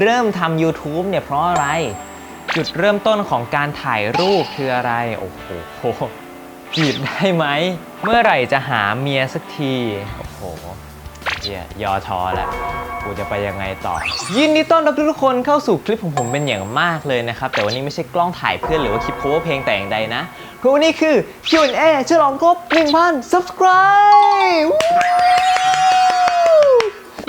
เริ่มทำ YouTube เนี่ยเพราะอะไร จุดเริ่มต้นของการถ่ายรูปคืออะไร โอ้โหจีบได้ไหม เมื่อไหร่จะหาเมียสักที โอ้โหเหี้ยยอทอแล้วกูจะไปยังไงต่อ ยินดีต้อนรับทุกคนเข้าสู่คลิปของผมเป็นอย่างมากเลยนะครับ แต่วันนี้ไม่ใช่กล้องถ่ายเพื่อนหรือว่าคลิป cover เพลงแต่อย่างใดนะ เพราะวันนี้คือ Q&A ฉลองครบ 1,000 subscribe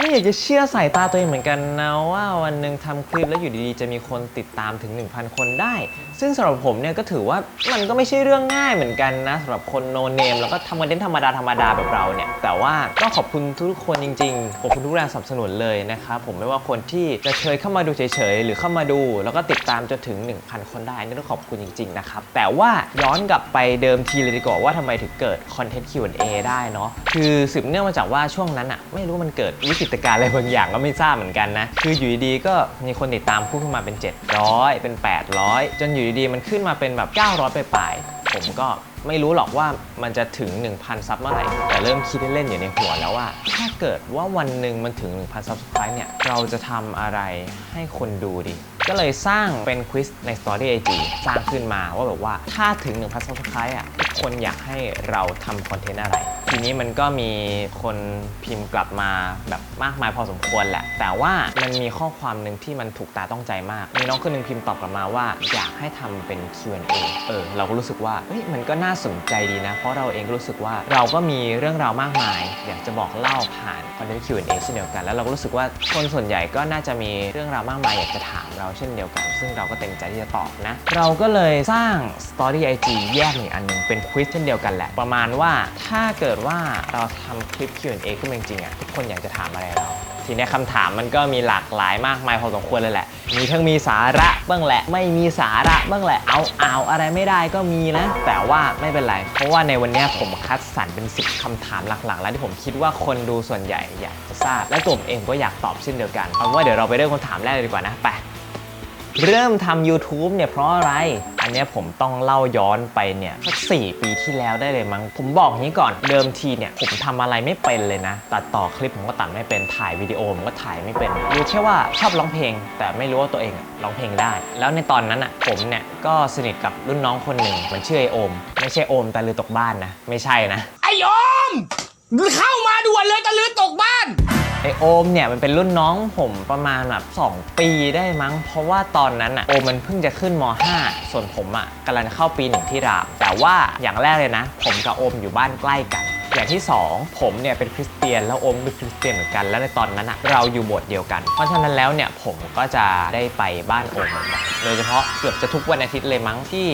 ไม่อยากจะเชื่อสายตาตัวเองเหมือนกันนะว่าวันหนึ่งทำคลิปแล้วอยู่ดีๆ จะมีคนติดตามถึง 1,000 คนได้ ซึ่งสำหรับผมเนี่ยก็ถือว่ามันก็ไม่ใช่เรื่องง่ายเหมือนกันนะสำหรับคนโนเนมแล้วก็ทำคอนเทนต์ธรรมดาธรรมดาแบบเราเนี่ย แต่ว่าก็ขอบคุณทุกคนจริงๆขอบคุณทุกแรงสนับสนุนเลยนะครับผมไม่ว่าคนที่จะเคยเข้ามาดูเฉยๆ หรือเข้ามาดู แล้วก็ติดตามจนถึง 1,000 คนได้นี่ต้องขอบคุณจริงๆนะครับแต่ว่าย้อนกลับไปเดิมทีเลยดีกว่าว่าทำไมถึงเกิดคอนเทนต์ Q&A ได้เนาะคือสืบเนื่องมาจากว่าช่วงนั้นอะไม่รู้มันเกิดวิกฤตการอะไรบางอย่างก็ไม่ทราบเหมือนกันนะ คืออยู่ดีๆก็มีคนติดตามพุ่งขึ้นมาเป็น 700 เป็น 800 จนอยู่ดีๆมันขึ้นมาเป็นแบบ 900 ไปปลายผมก็ไม่รู้หรอกว่ามันจะถึง 1,000 ซับเมื่อไหร่ แต่เริ่มคิดเล่นๆอยู่ในหัวแล้วว่า ถ้าเกิดว่าวันหนึ่งมันถึง 1,000 ซับสไครต์เนี่ย เราจะทำอะไรให้คนดูดี ก็เลยสร้างเป็นควิสใน Story IG สร้างขึ้นมาว่าแบบว่าถ้าถึง 1,000 ซับสไครต์อะทุกคนอยากให้เราทำคอนเทนต์อะไร ทีนี้มันก็มีคนพิมพ์กลับมาแบบมากมายพอสมควรแหละ แต่ว่ามันมีข้อความหนึ่งที่มันถูกตาต้องใจมาก มีน้องคนหนึงพิมพ์ตอบกลับมาว่าอยากให้ทำเป็น Q&A เออ เราก็รู้สึกว่าเฮ้ยมันก็น่าสนใจดีนะ เพราะเราเองก็รู้สึกว่าเราก็มีเรื่องราวมากมาย อยากจะบอกเล่าผ่านคอนเทนต์ Q&A เช่นเดียวกัน แล้วเราก็รู้สึกว่าคนส่วนใหญ่ก็น่าจะมีเรื่องราวมากมายอยากจะถามเราเช่นเดียวกัน ซึ่งเราก็เต็มใจที่จะตอบนะ เราก็เลยสร้าง Story IG แยกอีกอันหนึ่งเป็นควิสเช่นเดียวกันแหละ ประมาณว่าถ้าเกิดว่าเราทำคลิป Q&A ขึ้นมาจริงๆอะทุกคนอยากจะถามอะไรเรา ทีเนี้ยคำถามมันก็มีหลากหลายมากมายพอสมควรเลยแหละ มีทั้งมีสาระบ้างแหละ ไม่มีสาระบ้างแหละ เอาเอาอะไรไม่ได้ก็มีนะ แต่ว่าไม่เป็นไร เพราะว่าในวันเนี้ยผมคัดสรรเป็น10คำถามหลักๆ แล้วที่ผมคิดว่าคนดูส่วนใหญ่อยากจะทราบ และตัวผมเองก็อยากตอบเช่นเดียวกัน เอาว่าเดี๋ยวเราไปเริ่มคำถามแรกเลยดีกว่านะ ไป เริ่มทำ YouTube เนี่ยเพราะอะไร อันเนี้ยผมต้องเล่าย้อนไปเนี่ยสักสี่ปีที่แล้วได้เลยมั้ง ผมบอกอย่างนี้ก่อน เดิมทีเนี่ยผมทำอะไรไม่เป็นเลยนะ ตัดต่อคลิปผมก็ตัดไม่เป็น ถ่ายวิดีโอผมก็ถ่ายไม่เป็น รู้แค่ว่าชอบร้องเพลง แต่ไม่รู้ว่าตัวเองอะร้องเพลงได้ แล้วในตอนนั้นอะผมเนี่ยก็สนิทกับรุ่นน้องคนหนึ่งมันชื่อไอโอม ไม่ใช่โอมตะลือตกบ้านนะ ไม่ใช่นะ ไอ้โอมเข้ามาด่วนเลยตะลือตกบ้าน ไอโอมเนี่ยมันเป็นรุ่นน้องผมประมาณแบบ2 ปีได้มั้ง เพราะว่าตอนนั้นอะโอมมันเพิ่งจะขึ้นม .5 ส่วนผมอะกำลังเข้าปีหนึ่งที่รามแต่ว่าอย่างแรกเลยนะ ผมกับโอมอยู่บ้านใกล้กันอย่างที่ 2 ผมเนี่ยเป็นคริสเตียนแล้วโอมเป็นคริสเตียนเหมือนกัน แล้วในตอนนั้นอะเราอยู่โบสถ์เดียวกัน เพราะฉะนั้นแล้วเนี่ยผมก็จะได้ไปบ้านโอมบ่อยโดยเฉพาะเกือบจะทุกวันอาทิตย์เลยมั้งที่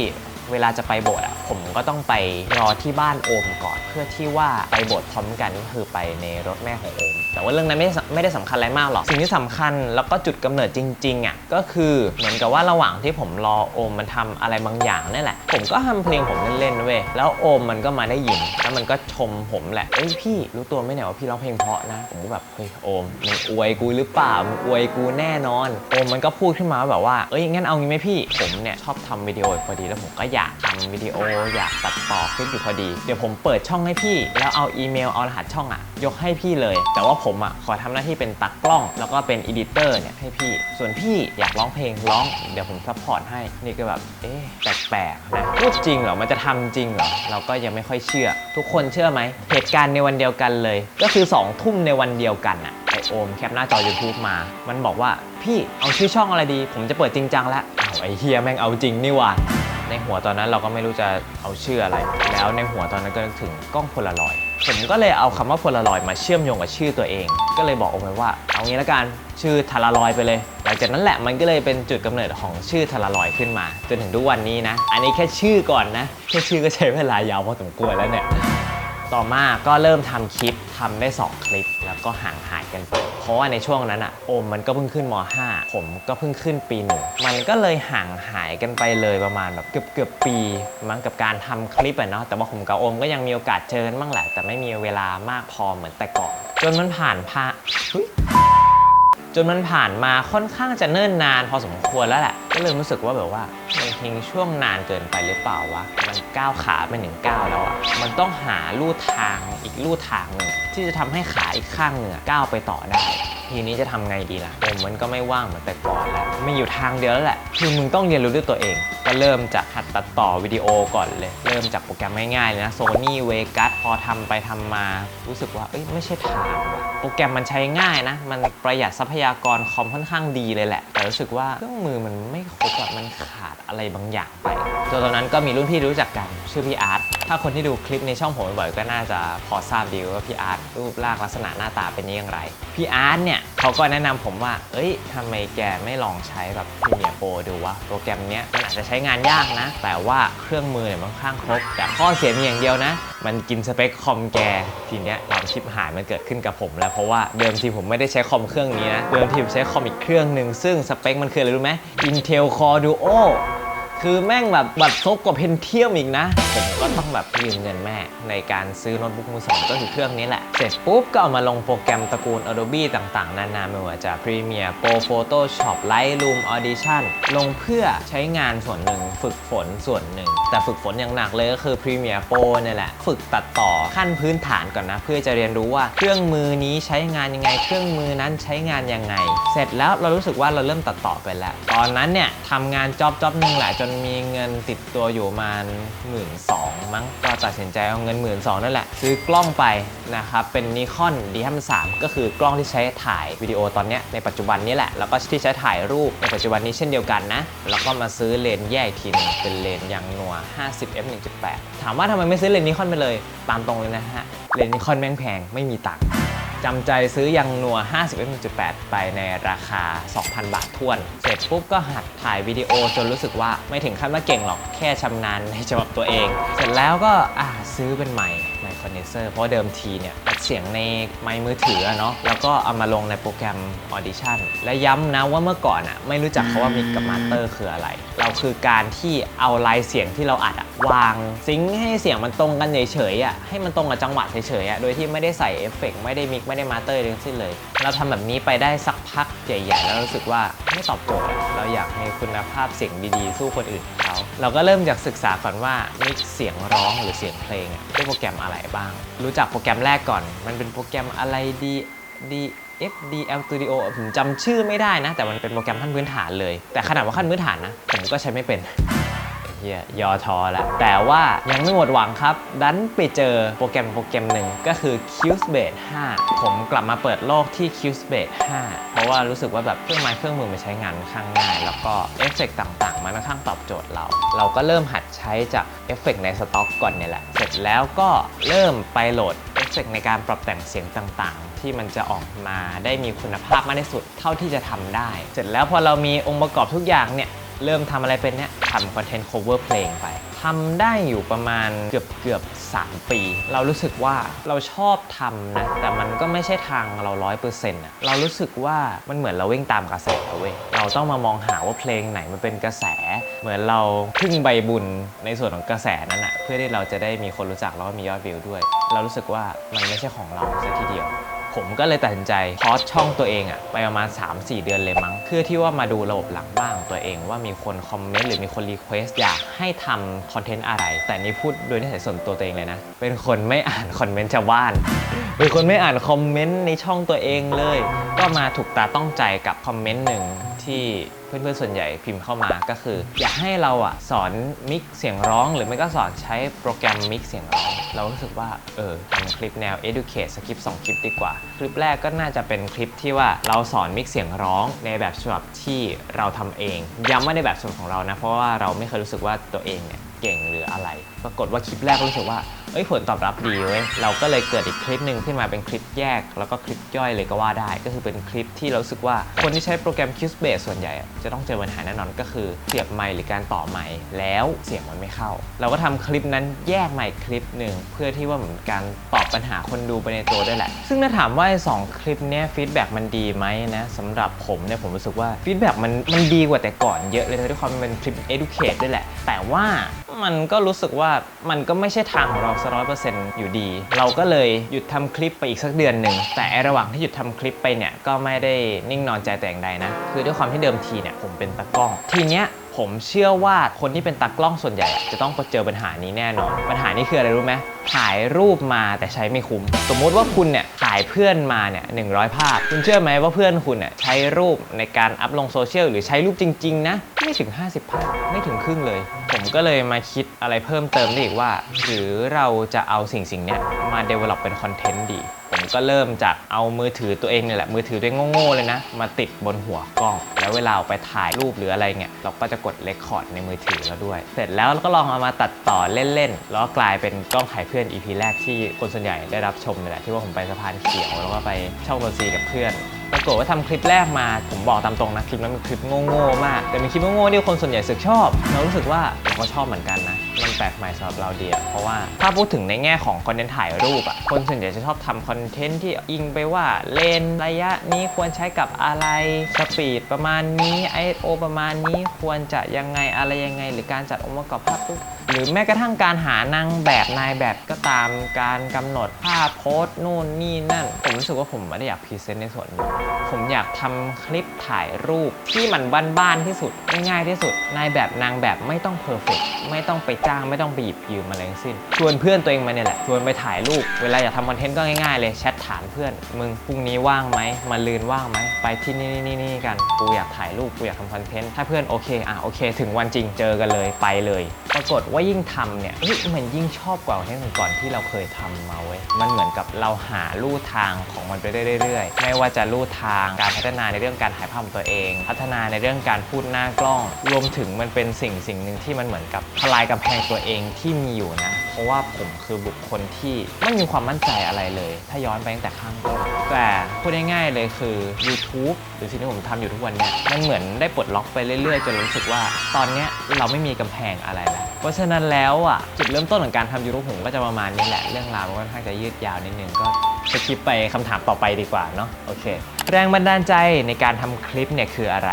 เวลาจะไปโบสถ์อะ ผมก็ต้องไปรอที่บ้านโอมก่อน เพื่อที่ว่าไปโบสถ์พร้อมกันก็คือไปในรถแม่ของโอม แต่ว่าเรื่องนั้นไม่ได้ไม่ได้สำคัญอะไรมากหรอก สิ่งที่สำคัญแล้วก็จุดกำเนิดจริงๆอะก็คือเหมือนกับว่าระหว่างที่ผมรอโอมมันทำอะไรบางอย่างนี่แหละ ผมก็ทำเพลงผมเล่นๆเว้ยแล้วโอมมันก็มาได้ยิน แล้วมันก็ชมผมแหละเอ้ยพี่รู้ตัวไหมเนี่ยว่าพี่ร้องเพลงเพราะนะ ผมก็แบบเฮ้ยโอมมึงอวยกูหรือเปล่ามึงอวยกูแน่นอนโอมมันก็พูดขึ้นมาว่าแบบว่าเอ้ยงั้นเอางี้ไหมพี่ผมเนี่ยชอบทำวิดีโอพอดีแล้วผมก็อยากทำวิดีโออยากตัดต่อคลิปอยู่พอดี เดี๋ยวผมเปิดช่องให้พี่ แล้วเอาอีเมลเอารหัสช่องอะยกให้พี่เลย แต่ว่าผมอะขอทำหน้าที่เป็นตักกล้อง แล้วก็เป็นอีดิเตอร์เนี่ยให้พี่ ส่วนพี่อยากร้องเพลงร้อง เดี๋ยวผมซัพพอร์ตให้ นี่ก็แบบ เอ๊ะแปลกๆนะพูดจริงเหรอ มันจะทำจริงเหรอ เราก็ยังไม่ค่อยเชื่อ ทุกคนเชื่อไหมเหตุการณ์ในวันเดียวกันเลย ก็คือ2องทุ่มในวันเดียวกันอะไอโอมแคปหน้าจอ YouTube มา มันบอกว่าพี่เอาชื่อช่องอะไรดี ผมจะเปิดจริงจังแล้วอ้าวไอเฮียแม่งเอาจริงนี่หว่า ในหัวตอนนั้นเราก็ไม่รู้จะเอาชื่ออะไร แล้วในหัวตอนนั้นก็นึกถึงกล้องโพลารอยผมก็เลยเอาคำว่าโพลารอยมาเชื่อมโยงกับชื่อตัวเอง ก็เลยบอกโอมไปว่า เอางี้ละกันชื่อทารารอยไปเลย หลังจากนั้นแหละมันก็เลยเป็นจุดกำเนิดของชื่อทารารอยขึ้นมา จนถึงทุกวันนี้นะ อันนี้แค่ชื่อก่อนนะ แค่ชื่อก็ใช้เวลายาวพอสมควรแล้วเนี่ย ต่อมาก็เริ่มทำคลิปทำได้ 2 คลิป แล้วก็ห่างหายกันไป เพราะว่าในช่วงนั้นอะโอมมันก็เพิ่งขึ้นม .5 ผมก็เพิ่งขึ้นปีหนึ่งมันก็เลยห่างหายกันไปเลยประมาณแบบเกือบเกือบปี มั้งกับการทำคลิปอะเนาะแต่ว่าผมกับโอมก็ยังมีโอกาสเจอกันบ้างแหละแต่ไม่มีเวลามากพอเหมือนแต่ก่อน จนมันผ่านพา จนมันผ่านมาค่อนข้างจะเนิ่นนานพอสมควรแล้วแหละ ก็เลยรู้สึกว่าแบบว่ามันทิ้งช่วงนานเกินไปหรือเปล่าวะ มันก้าวขาไปหนึ่งก้าวแล้วอะมันต้องหาลู่ทางอีกลู่ทางหนึ่งที่จะทำให้ขาอีกข้างหนึ่งอก้าวไปต่อได้ ทีนี้จะทำไงดีล่ะผมมันก็ไม่ว่างเหมือนแต่ก่อนแล้วมีอยู่ทางเดียวแล้วแหละ คือมึงต้องเรียนรู้ด้วยตัวเอง ก็เริ่มจากหัดตัดต่อวิดีโอก่อนเลย เริ่มจากโปรแกรมง่ายๆเลยนะ Sony Vegas พอทำไปทำมารู้สึกว่า เอ้ยไม่ใช่ทางว่ะโปรแกรมมันใช้ง่ายนะ มันประหยัดทรัพยากรคอมค่อนข้างดีเลยแหละ แต่รู้สึกว่าเครื่องมือมันไม่ครบอะมันขาดอะไรบางอย่างไปจนตอนนั้นก็มีรุ่นพี่รู้จักกันชื่อพี่อาร์ตถ้าคนที่ดูคลิปในช่องผมบ่อยก็น่าจะพอทราบดีว่าพี่อาร์ตรูปร่างลักษณะหน้าตาเป็นย่างไรพี่อาร์ตเนี่ย เขาก็แนะนำผมว่า เอ้ยทำไมแกไม่ลองใช้แบบ Premiere Pro ดูวะ โปรแกรมเนี้ยมันอาจจะใช้งานยากนะ แต่ว่าเครื่องมือเนี่ยมันค่อนข้างครบ แต่ข้อเสียมีอย่างเดียวนะ มันกินสเปคคอมแก ทีเนี้ยความชิปหายมันเกิดขึ้นกับผมแล้ว เพราะว่าเดิมทีผมไม่ได้ใช้คอมเครื่องนี้นะ เดิมทีผมใช้คอมอีกเครื่องหนึ่งซึ่งสเปคมันคืออะไรรู้ไหม Intel Core Duo คือแม่งแบบบัตรซบกว่าเพนเทียมอีกนะ ผมก็ต้องแบบยืมเงินแม่ในการซื้อโน้ตบุ๊กมือสองก็คือเครื่องนี้แหละ เสร็จปุ๊บก็เอามาลงโปรแกรมตระกูล Adobe ต่างๆ นานาไม่ว่าจะ Premiere Pro Photoshop Lightroom Audition ลงเพื่อใช้งานส่วนหนึ่งฝึกฝนส่วนหนึ่ง แต่ฝึกฝนอย่างหนักเลยก็คือ Premiere Pro เนี่ยแหละ ฝึกตัดต่อขั้นพื้นฐานก่อนนะ เพื่อจะเรียนรู้ว่าเครื่องมือนี้ใช้งานยังไง เครื่องมือนั้นใช้งานยังไง เสร็จแล้วเรารู้สึกว่าเราเริ่มตัดต่อไปแล้ว ตอนนั้นเนี่ยทำงานจ็อบจ็อบหนึ่งแหละจนมีเงินติดตัวอยู่ประมาณหมื่นสองมั้งก็ตัดสินใจเอาเงินหมื่นสองนั่นแหละ ซื้อกล้องไปนะครับเป็นนิคอน D53 ก็คือกล้องที่ใช้ถ่ายวิดีโอตอนนี้ในปัจจุบันนี้แหละ แล้วก็ที่ใช้ถ่ายรูปในปัจจุบันนี้เช่นเดียวกันนะ แล้วก็มาซื้อเลนส์แยกทีนึงเป็นเลนส์ยางนัว 50 f 1.8ถามว่าทำไมไม่ซื้อเลนส์นิคอนไปเลย ตามตรงเลยนะฮะเลนส์นิคอนแม่งแพงไม่มีตังค์ จำใจซื้อยังนัว 51.8 ไปในราคา 2,000 บาททวน เสร็จปุ๊บก็หัดถ่ายวิดีโอจนรู้สึกว่าไม่ถึงขั้นว่าเก่งหรอก แค่ชำนาญในฉบับตัวเอง เสร็จแล้วก็อ่าซื้อเป็นไมค์ไมค์คอนเดนเซอร์เพราะเดิมทีเนี่ยอัดเสียงในไมค์มือถือเนาะแล้วก็เอามาลงในโปรแกรม Audition และย้ำนะว่าเมื่อก่อนอะไม่รู้จักเขาว่ามิกกับมาสเตอร์คืออะไร เราคือการที่เอาลายเสียงที่เราอัดอะวางซิงค์ให้เสียงมันตรงกันเฉยๆอะให้มันตรงกับจังหวะเฉยๆอะโดยที่ไม่ได้ใส่เอฟเฟกต์ไม่ได้มิกไม่ได้มาเตอร์ทั้งสิ้นเลย เราทำแบบนี้ไปได้สักพักใหญ่ๆแล้วรู้สึกว่าไม่ตอบโจทย์เราอยากมีคุณภาพเสียงดีๆ สู้คนอื่นเขาเราก็เริ่มจากศึกษาก่อนว่ามิกเสียงร้องหรือเสียงเพลงอะด้วยโปรแกรมอะไรบ้าง รู้จักโปรแกรมแรกก่อน มันเป็นโปรแกรมอะไรดีดี FDL Studio ผมจำชื่อไม่ได้นะ แต่มันเป็นโปรแกรมขั้นพื้นฐานเลย แต่ขนาดว่าขั้นพื้นฐานนะ ผมก็ใช้ไม่เป็น เฮียยอทอแล้วแต่ว่ายังไม่หมดหวังครับ ดันไปเจอโปรแกรมโปรแกรมหนึ่งก็คือ Cubase 5 ผมกลับมาเปิดโลกที่ Cubase 5 เพราะว่ารู้สึกว่าแบบเครื่องไม้เครื่องมือมันใช้งานค่อนข้างง่าย แล้วก็เอฟเฟกต์ต่างๆ มันค่อนข้างตอบโจทย์เรา เราก็เริ่มหัดใช้จากเอฟเฟกต์ในสต็อกก่อนเนี่ยแหละ เสร็จแล้วก็เริ่มไปโหลดเอฟเฟกต์ในการปรับแต่งเสียงต่างๆ ที่มันจะออกมาได้มีคุณภาพมากที่สุดเท่าที่จะทำได้ เสร็จแล้วพอเรามีองค์ประกอบทุกอย่างเนี่ย เริ่มทำอะไรเป็นเนี่ยทำคอนเทนต์ cover เพลงไปทำได้อยู่ประมาณเกือบเกือบ3 ปี เรารู้สึกว่าเราชอบทำนะ แต่มันก็ไม่ใช่ทางเราร้อยเปอร์เซ็นต์อะเรารู้สึกว่ามันเหมือนเราวิ่งตามกระแสเว้ยเราต้องมามองหาว่าเพลงไหนมันเป็นกระแส เหมือนเราพึ่งใบบุญในส่วนของกระแสนั้นอะเพื่อที่เราจะได้มีคนรู้จักแล้วก็มียอดวิวด้วย เรารู้สึกว่ามันไม่ใช่ของเราซะทีเดียว ผมก็เลยตัดสินใจพอสช่องตัวเองอะไปประมาณ 3-4 เดือนเลยมั้ง เพื่อที่ว่ามาดูระบบหลังบ้างของตัวเองว่ามีคนคอมเมนต์หรือมีคนรีเควสอยากให้ทำคอนเทนต์อะไร แต่นี่พูดโดยนิสัยส่วนตัวตัวเองเลยนะ เป็นคนไม่อ่านคอมเมนต์ชาวบ้านเป็นคนไม่อ่านคอมเมนต์ในช่องตัวเองเลย ก็มาถูกตาต้องใจกับคอมเมนต์หนึ่ง ที่เพื่อนๆส่วนใหญ่พิมพ์เข้ามาก็คือ อยากให้เราอะสอนมิกเสียงร้อง หรือไม่ก็สอนใช้โปรแกรมมิกเสียงร้อง เรารู้สึกว่าเออทำคลิปแนว educate สคริปต์2คลิปดีกว่า คลิปแรกก็น่าจะเป็นคลิปที่ว่าเราสอนมิกเสียงร้องในแบบฉบับที่เราทำเอง ย้ำว่าในแบบฉบับของเรานะเพราะว่าเราไม่เคยรู้สึกว่าตัวเองเนี่ยเก่งหรืออะไร ปรากฏว่าคลิปแรกก็รู้สึกว่า เอ้ยผลตอบรับดีเว้ยเราก็เลยเกิดอีกคลิปหนึ่งขึ้นมาเป็นคลิปแยก แล้วก็คลิปย่อยเลยก็ว่าได้ ก็คือเป็นคลิปที่เราสึกว่าคนที่ใช้โปรแกรม Cubase ส่วนใหญ่ จะต้องเจอปัญหาแน่นอนก็คือเสียบไมค์หรือการต่อไมค์แล้วเสียงมันไม่เข้า เราก็ทำคลิปนั้นแยกใหม่คลิปหนึ่งเพื่อที่ว่าเหมือนการตอบปัญหาคนดูไปในตัวด้วยแหละ ซึ่งถ้าถามว่าไอ้สองคลิปนี้ฟีดแบ็กมันดีไหมนะสำหรับผมเนี่ยผมรู้สึกว่าฟีดแบ็กมันมันดีกว่าแต่ก่อนเยอะเลยด้วยความเป็นคลิป educate ด้วยแหละ แต่ว่ามันก็รู้สึกว่ามันก็ไม่ใช่ทางของเราสักร้อยเปอร์เซ็นต์อยู่ดี เราก็เลยหยุดทำคลิปไปอีกสักเดือนหนึ่ง แต่ระหว่างที่หยุดทำคลิปไปเนี่ยก็ไม่ได้นิ่งนอนใจแต่อย่างใดนะ คือด้วยความที่เดิมทีเนี่ยผมเป็นตากล้อง ทีเนี้ย ผมเชื่อว่าคนที่เป็นตากล้องส่วนใหญ่จะต้องเจอปัญหานี้แน่นอน ปัญหานี้คืออะไรรู้ไหมถ่ายรูปมาแต่ใช้ไม่คุ้ม สมมุติว่าคุณเนี่ยถ่ายเพื่อนมาเนี่ยหนึ่งภาพ คุณเชื่อไหมว่าเพื่อนคุณเนี่ยใช้รูปในการอัพลงโซเชียลหรือใช้รูปจริง ๆ นะ ไม่ถึง 50ภาพไม่ถึงครึ่งเลย ผมก็เลยมาคิดอะไรเพิ่มเติมได้อีกว่า หรือเราจะเอาสิ่งสิ่งเนี้ยมา develop เป็นคอนเทนต์ดี ผมก็เริ่มจากเอามือถือตัวเองเนี่ยแหละมือถือตัวเองโง่ๆเลยนะ มาติดบนหัวกล้อง แล้วเวลาไปถ่ายรูปหรืออะไรเงี้ยเราก็จะกดเ e คคอร์ดในมือถือแล้วด้วย เสร็จแล้วก็ลองเอามาตัดต่อเล่นๆ แล้วก็กลายเป็นกล้องถ่ายเพื่อน EP แรกที่คนส่วนใหญ่ได้รับชมนี่แหละที่ว่าผมไปสะพานเขียวแล้วก็ไปช่องโรซีกับเพื่อนปรากฏว่าทำคลิปแรกมาผมบอกตามตรงนะคลิปนั้นเป็นคลิปโง่ๆมาก แต่เป็นคลิปโง่ๆที่คนส่วนใหญ่สึกชอบ เรารู้สึกว่าเราก็ชอบเหมือนกันนะมันแปลกใหม่สำหรับเราดีอะเพราะว่าถ้าพูดถึงในแง่ของคอนเทนต์ถ่ายรูปอะคนส่วนใหญ่จะชอบทำคอนเทนต์ที่อิงไปว่าเลนส์ระยะนี้ควรใช้กับอะไรสปีดประมาณนี้ ISO ประมาณนี้ควรจะยังไงอะไรยังไง หรือการจัดองค์ประกอบภาพปุ๊บหรือแม้กระทั่งการหานางแบบนายแบบก็ตามการกำหนดภาพโพสต์นู่นนี่นั่น ผมรู้สึกว่าผมไม่ได้อยากพรีเซนต์ในส่วนนี้ผมอยากทำคลิปถ่ายรูปที่มันบ้านๆที่สุดง่ายๆที่สุดนายแบบนางแบบไม่ต้องเพอร์เฟกไม่ต้องไปจ้างไม่ต้องไปหยิบยืมอะไรทั้งสิ้น ชวนเพื่อนตัวเองมาเนี่ยแหละ ชวนไปถ่ายรูป เวลาอยากทำคอนเทนต์ก็ง่ายๆเลยแชทถามเพื่อน มึงพรุ่งนี้ว่างไหมมาลืนว่างไหมไปที่นี่นี่นี่กัน กูอยากถ่ายรูป กูอยากทำคอนเทนต์ ถ้าเพื่อนโอเค อะโอเค ถึงวันจริงเจอกันเลยไปเลย ปรากฏว่ายิ่งทำเนี่ยเฮ้ยมันยิ่งชอบกว่าคอนเทนต์ก่อนที่เราเคยทำมาเว้ย มันเหมือนกับเราหาลู่ทางของมันไปเรื่อยๆ ไม่ว่าจะลู่ทาง การพัฒนาในเรื่องการถ่ายภาพของตัวเอง พัฒนาในเรื่องการพูดหน้ากล้อง รวมถึงมันเป็นสิ่งสิ่งหนึ่งที่มันเหมือนกับทลายกำแพงตัวเองที่มีอยู่นะ เพราะว่าผมคือบุคคลที่ไม่มีความมั่นใจอะไรเลย ถ้าย้อนไปตั้งแต่ข้างต้นแต่พูดง่ายๆเลยคือ YouTube หรือสิ่งที่ผมทำอยู่ทุกวันเนี้ยมันเหมือนได้ปลดล็อกไปเรื่อยๆ จนรู้สึกว่า ตอนนี้เราไม่มีกำแพงอะไรแล้วเพราะฉะนั้นแล้วอะจุดเริ่มต้นของการทำ YouTube ผมก็จะประมาณนี้แหละเรื่องราวมันค่อนข้างจะยืดยาวนิดนึงก็สคิปไปคำถามต่อไปดีกว่าเนาะโอเค แรงบันดาลใจในการทำคลิปเนี่ยคืออะไร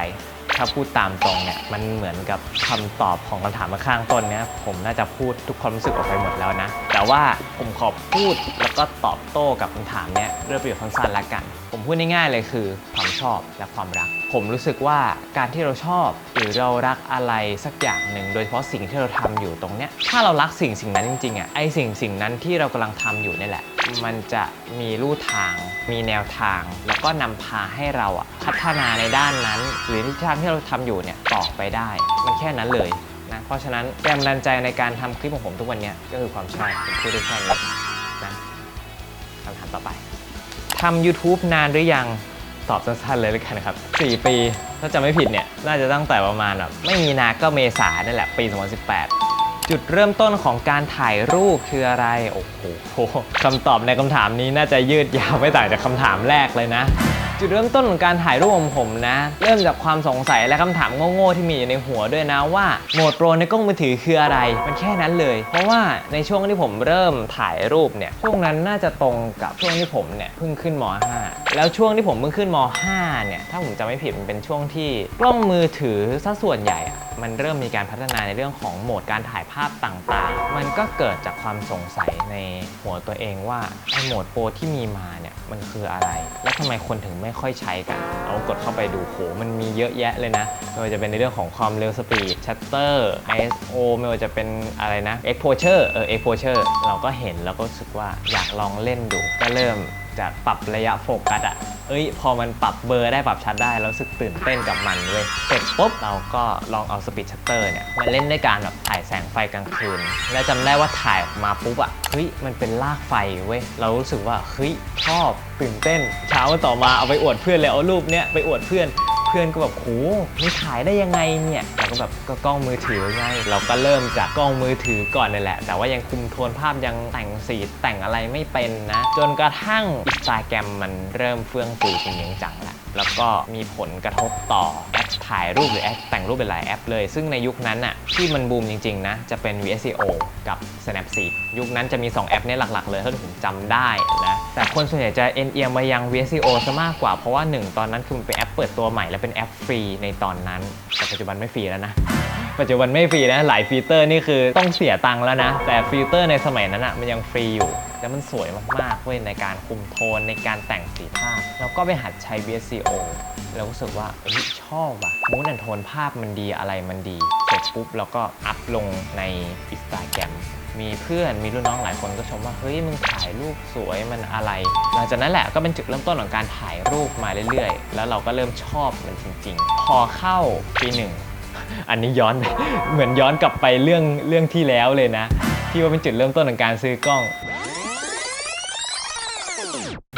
ถ้าพูดตามตรงเนี่ยมันเหมือนกับคำตอบของคำถามมาข้างต้นเนี่ยผมน่าจะพูดทุกความรู้สึกออกไปหมดแล้วนะ แต่ว่าผมขอพูดแล้วก็ตอบโต้กับคำถามเนี้ยเรื่องประโยชน์สั้นๆละกัน ผมพูดง่ายๆเลยคือ ชอบและความรัก ผมรู้สึกว่าการที่เราชอบ หรือเรารักอะไรสักอย่างหนึ่ง โดยเฉพาะสิ่งที่เราทำอยู่ตรงเนี้ยถ้าเรารักสิ่งสิ่งนั้นจริงๆอะไอสิ่งสิ่งนั้นที่เรากำลังทำอยู่นี่แหละ มันจะมีลู่ทาง มีแนวทาง แล้วก็นำพาให้เราอะพัฒนาในด้านนั้น หรือทิศทางที่เราทำอยู่เนี่ยต่อไปได้ มันแค่นั้นเลยนะเพราะฉะนั้นแรงบันดาลใจในการทำคลิปของผมทุกวันเนี้ยก็คือความชอบผมพูดได้แค่นี้นะคำถามต่อไปทำ YouTube นานหรือยัง ตอบสั้นๆเลยแล้วกันนะครับ 4 ปี ถ้าจะไม่ผิดเนี่ย น่าจะตั้งแต่ประมาณแบบไม่มีนาก็เมษานั่นแหละ ปี 2018 จุดเริ่มต้นของการถ่ายรูปคืออะไร โอ้โหคำตอบในคำถามนี้น่าจะยืดยาวไม่ต่างจากคำถามแรกเลยนะ จุดเริ่มต้นของการถ่ายรูปของผมนะ เริ่มจากความสงสัยและคำถามโง่ๆที่มีอยู่ในหัวด้วยนะว่าโหมดโปรในกล้องมือถือคืออะไร มันแค่นั้นเลย เพราะว่าในช่วงที่ผมเริ่มถ่ายรูปเนี่ยช่วงนั้นน่าจะตรงกับช่วงที่ผมเนี่ยเพิ่งขึ้นม .5 แล้วช่วงที่ผมเพิ่งขึ้นม .5 เนี่ยถ้าผมจำไม่ผิดมันเป็นช่วงที่กล้องมือถือซะส่วนใหญ่อะมันเริ่มมีการพัฒนาในเรื่องของโหมดการถ่ายภาพต่างๆ มันก็เกิดจากความสงสัยในหัวตัวเองว่าไอ้โหมดโปรที่มีมาเนี่ยมันคืออะไร ทำไมคนถึงไม่ค่อยใช้กันเรากดเข้าไปดูโหมันมีเยอะแยะเลยนะ ไม่ว่าจะเป็นในเรื่องของความเร็วสปีดชัตเตอร์ ISO ไม่ว่าจะเป็นอะไรนะ exposure เออ exposure เราก็เห็นแล้วก็รู้สึกว่าอยากลองเล่นดู ก็เริ่มจากปรับระยะโฟกัสอะ เอ้ย พอมันปรับเบอร์ได้ปรับชัดได้เรารู้สึกตื่นเต้นกับมันเว้ยเสร็จปุ๊บเราก็ลองเอาสปีดชัตเตอร์เนี่ยมาเล่นด้วยการแบบถ่ายแสงไฟกลางคืน แล้วจำได้ว่าถ่ายออกมาปุ๊บอะเฮ้ยมันเป็นลากไฟเว้ยเรารู้สึกว่าเฮ้ยชอบตื่นเต้นเช้าวันต่อมาเอาไปอวดเพื่อนเลยเอารูปเนี้ยไปอวดเพื่อน เพื่อนก็แบบโหมึงถ่ายได้ยังไงเนี่ยเราก็แบบก็กล้องมือถือไงเราก็เริ่มจากกล้องมือถือก่อนนี่แหละ แต่ว่ายังคุมโทนภาพยังแต่งสีแต่งอะไรไม่เป็นนะ จนกระทั่งอินสตาแกรมมันเริ่มเฟื่องฟูจริงจังแล้วแล้วก็มีผลกระทบต่อ ถ่ายรูปหรือแอปแต่งรูปเป็นหลายแอปเลย ซึ่งในยุคนั้นน่ะที่มันบูมจริงๆนะจะเป็น VSCO กับ Snapseed ยุคนั้นจะมี 2 แอปนี้หลักๆเลยเท่าผมจำได้นะแต่คนส่วนใหญ่จะเอ็นเอียงมายัง VSCO ซะมากกว่าเพราะว่า 1 ตอนนั้นคือมันเป็นแอปเปิดตัวใหม่และเป็นแอปฟรีในตอนนั้นแต่ปัจจุบันไม่ฟรีแล้วนะปัจจุบันไม่ฟรีนะ หลายฟีเตอร์นี่คือต้องเสียตังค์แล้วนะ แต่ฟีเตอร์ในสมัยนั้นอะมันยังฟรีอยู่แล้วมันสวยมากๆเว้ยในการคุมโทนในการแต่งสีภาพแล้วก็ไปหัดใช้ VSCO เรารู้สึกว่าเอ้ยชอบว่ะมูดแอนโทนภาพมันดีอะไรมันดี เสร็จปุ๊บเราก็อัพลงในอินสตาแกรมมีเพื่อนมีรุ่นน้องหลายคนก็ชมว่า เฮ้ยมึงถ่ายรูปสวยมันอะไร หลังจากนั้นแหละก็เป็นจุดเริ่มต้นของการถ่ายรูปมาเรื่อยๆ แล้วเราก็เริ่มชอบมันจริง ๆ พอเข้าปีหนึ่งอันนี้ย้อนเหมือนย้อนกลับไปเรื่องเรื่องที่แล้วเลยนะ ที่ว่าเป็นจุดเริ่มต้นของการซื้อกล้อง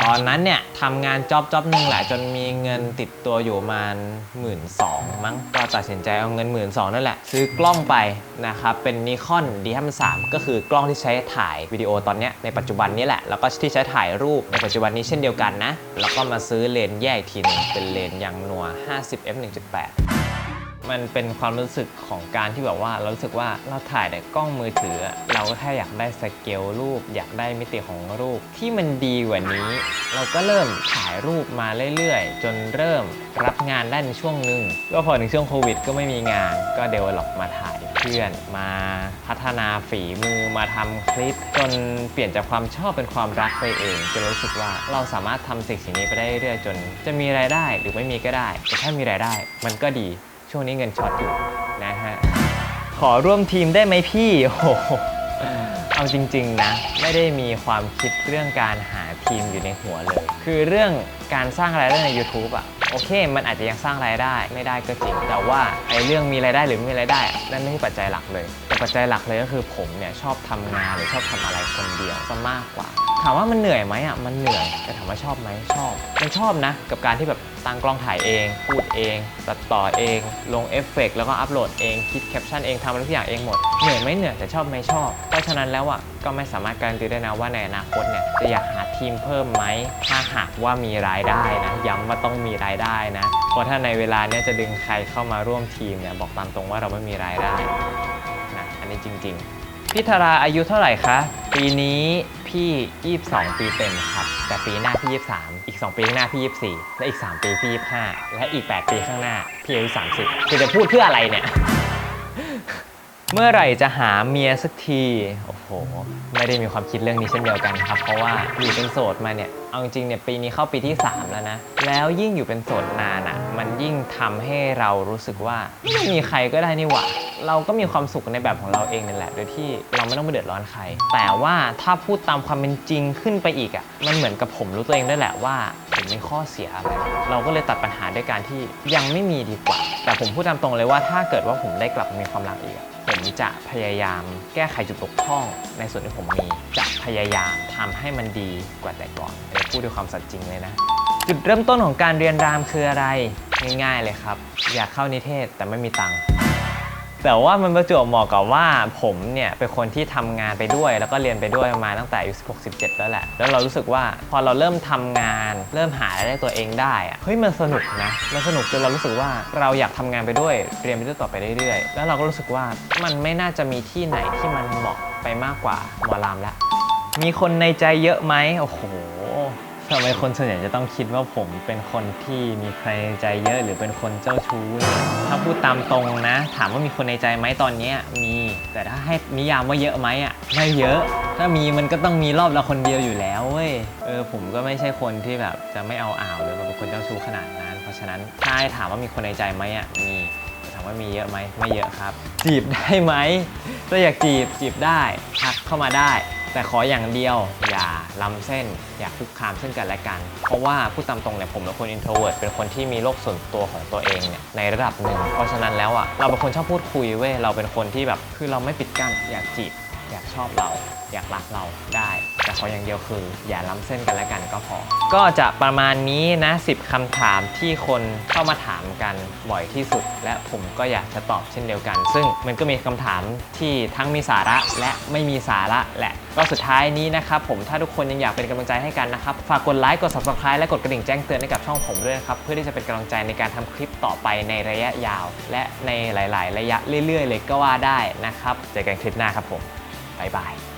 ตอนนั้นเนี่ย ทำงานจ็อบจ็อบหนึ่งแหละจนมีเงินติดตัวอยู่ประมาณหมื่นสองมั้งก็ตัดสินใจเอาเงินหมื่นสองนั่นแหละ ซื้อกล้องไปนะครับ เป็นนิคอน D53 ก็คือกล้องที่ใช้ถ่ายวิดีโอตอนเนี้ยในปัจจุบันนี้แหละ แล้วก็ที่ใช้ถ่ายรูปในปัจจุบันนี้เช่นเดียวกันนะ แล้วก็มาซื้อเลนส์แยกอีกทีหนึงเป็นเลนส์ยางนัว50 f 1.8 มันเป็นความรู้สึกของการที่แบบว่าเรารู้สึกว่าเราถ่ายแต่กล้องมือถือ เราก็แค่อยากได้สเกลรูป อยากได้มิติของรูปที่มันดีกว่านี้ เราก็เริ่มถ่ายรูปมาเรื่อยๆ จนเริ่มรับงานได้ในช่วงหนึ่งก็พอถึงช่วงโควิด ก็ไม่มีงาน ก็เดเวล็อปมาถ่ายเพื่อนมาพัฒนาฝีมือมาทำคลิป จนเปลี่ยนจากความชอบเป็นความรักไปเองจนรู้สึกว่าเราสามารถทำสิ่งสิ่งนี้ไปได้เรื่อยๆจน จะมีรายได้หรือไม่มีก็ได้ แต่ถ้ามีรายได้มันก็ดี ช่วงนี้เงินช็อตอยู่นะฮะ ขอร่วมทีมได้ไหมพี่โอ้โหเอาจริงๆนะ ไม่ได้มีความคิดเรื่องการหาทีมอยู่ในหัวเลย คือเรื่องการสร้างรายได้ใน YouTube อะ โอเค มันอาจจะยังสร้างรายได้ไม่ได้ก็จริง แต่ว่าไอ้เรื่องมีรายได้หรือไม่มีรายได้นั่นไม่ใช่ปัจจัยหลักเลย แต่ปัจจัยหลักเลยก็คือผมเนี่ยชอบทำงานหรือชอบทำอะไรคนเดียวซะมากกว่า ถามว่ามันเหนื่อยไหมอะมันเหนื่อยแต่ถามว่าชอบไหมชอบ มันชอบนะ กับการที่แบบตั้งกล้องถ่ายเอง พูดเอง ตัดต่อเอง ลงเอฟเฟกต์แล้วก็อัปโหลดเองคิดแคปชั่นเองทำอะไรทุกอย่างเองหมดเหนื่อยไหม่เหนื่อยแต่ชอบไหม่ชอบ เพราะฉะนั้นแล้วอะ ก็ไม่สามารถการันตีได้นะว่าในอนาคตเนี่ยจะอยากหาทีมเพิ่มไหมถ้าหากว่ามีรายได้นะ ย้ำว่าต้องมีรายได้นะ เพราะถ้าในเวลาเนี้ยจะดึงใครเข้ามาร่วมทีมเนี่ยบอกตามตรงว่าเราไม่มีรายได้นะอันนี้จริง ๆ พี่ธาราอายุเท่าไหร่คะ ปีนี้พี่ 22 ปีเต็มครับ แต่ปีหน้าพี่ 23 อีก 2 ปีข้างหน้าพี่ 24 และอีก 3 ปีพี่ 25 และอีก 8 ปีข้างหน้าพี่อายุ 30คือจะพูดเพื่ออะไรเนี่ยเมื่อไหร่จะหาเมียสักที หไม่ได้มีความคิดเรื่องนี้เช่นเดียวกันครับ เพราะว่าอยู่เป็นโสดมาเนี่ย เอาจริงเนี่ยปีนี้เข้าปีที่ 3 แล้วนะ แล้วยิ่งอยู่เป็นโสดนานอะ่ะ มันยิ่งทำให้เรารู้สึกว่าไม่มีใครก็ได้นี่หว่า เราก็มีความสุขในแบบของเราเองนั่นแหละ โดยที่เราไม่ต้องไปเดือดร้อนใคร แต่ว่าถ้าพูดตามความเป็นจริงขึ้นไปอีกอะ่ะ มันเหมือนกับผมรู้ตัวเองด้วยแหละว่า ผมมีข้อเสียอะไรเราก็เลยตัดปัญหาด้วยการที่ยังไม่มีดีกว่า แต่ผมพูดตามตรงเลยว่าถ้าเกิดว่าผมได้กลับมีความรักอีกผมจะพยายามแก้ไขจุดบกพร่อง ในส่วนที่ผมมีจะพยายามทำให้มันดีกว่าแต่ก่อนอันนี้พูดด้วยความสัตย์จริงเลยนะจุดเริ่มต้นของการเรียนรามคืออะไรง่ายๆเลยครับ อยากเข้านิเทศแต่ไม่มีตังค์ แต่ว่ามันประจวบเหมาะกับว่าผมเนี่ยเป็นคนที่ทำงานไปด้วย แล้วก็เรียนไปด้วยมาตั้งแต่อายุ16 17แล้วแหละ แล้วเรารู้สึกว่าพอเราเริ่มทำงาน เริ่มหารายได้ตัวเองได้อะเฮ้ยมันสนุกนะมันสนุกจนเรารู้สึกว่าเราอยากทำงานไปด้วย เรียนไปด้วยต่อไปเรื่อยๆ แล้วเราก็รู้สึกว่ามันไม่น่าจะมีที่ไหนที่มันเหมาะไปมากกว่าหมอลำแล้วมีคนในใจเยอะไหมโอ้โห ทำไมคนส่วนใหญ่จะต้องคิดว่าผมเป็นคนที่มีใครในใจเยอะหรือเป็นคนเจ้าชู้เนี่ยถ้าพูดตามตรงนะ ถามว่ามีคนในใจไหมตอนเนี้ยมีแต่ถ้าให้นิยามว่าเยอะไหมอะไม่เยอะ ถ้ามีมันก็ต้องมีรอบละคนเดียวอยู่แล้วเว้ยเออผมก็ไม่ใช่คนที่แบบจะไม่เอาอ่าวหรือแบบเป็นคนเจ้าชู้ขนาดนั้น เพราะฉะนั้นถ้าให้ถามว่ามีคนในใจไหมอะมีถามว่ามีเยอะไหมไม่เยอะครับ จีบได้ไหมถ้าอยากจีบจีบได้ทักเข้ามาได้ แต่ขออย่างเดียว อย่าล้ำเส้น อย่าคุกคามซึ่งกันและกัน เพราะว่าพูดตามตรงเนี่ยผมเป็นคนอินโทรเวิร์ดเป็นคนที่มีโลกส่วนตัวของตัวเองเนี่ยในระดับหนึ่งเพราะฉะนั้นแล้วอะเราเป็นคนชอบพูดคุยเว้ยเราเป็นคนที่แบบคือเราไม่ปิดกั้นอยากจีบ ชอบเรา อยากรักเราได้ แต่ขออย่างเดียวคือ อย่าล้ำเส้นกันและกันก็พอ ก็จะประมาณนี้นะ10คำถามที่คนเข้ามาถามกันบ่อยที่สุด และผมก็อยากจะตอบเช่นเดียวกัน ซึ่งมันก็มีคำถามที่ทั้งมีสาระและไม่มีสาระแหละก็สุดท้ายนี้นะครับผมถ้าทุกคนยังอยากเป็นกำลังใจให้กันนะครับ ฝากกดไลค์กด subscribe และกดกระดิ่งแจ้งเตือนให้กับช่องผมด้วยนะครับ เพื่อที่จะเป็นกำลังใจในการทำคลิปต่อไปในระยะยาว และในหลาย ๆ ระยะเรื่อย ๆ เลยก็ว่าได้นะครับ เจอกันคลิปหน้าครับผม บ๊ายบาย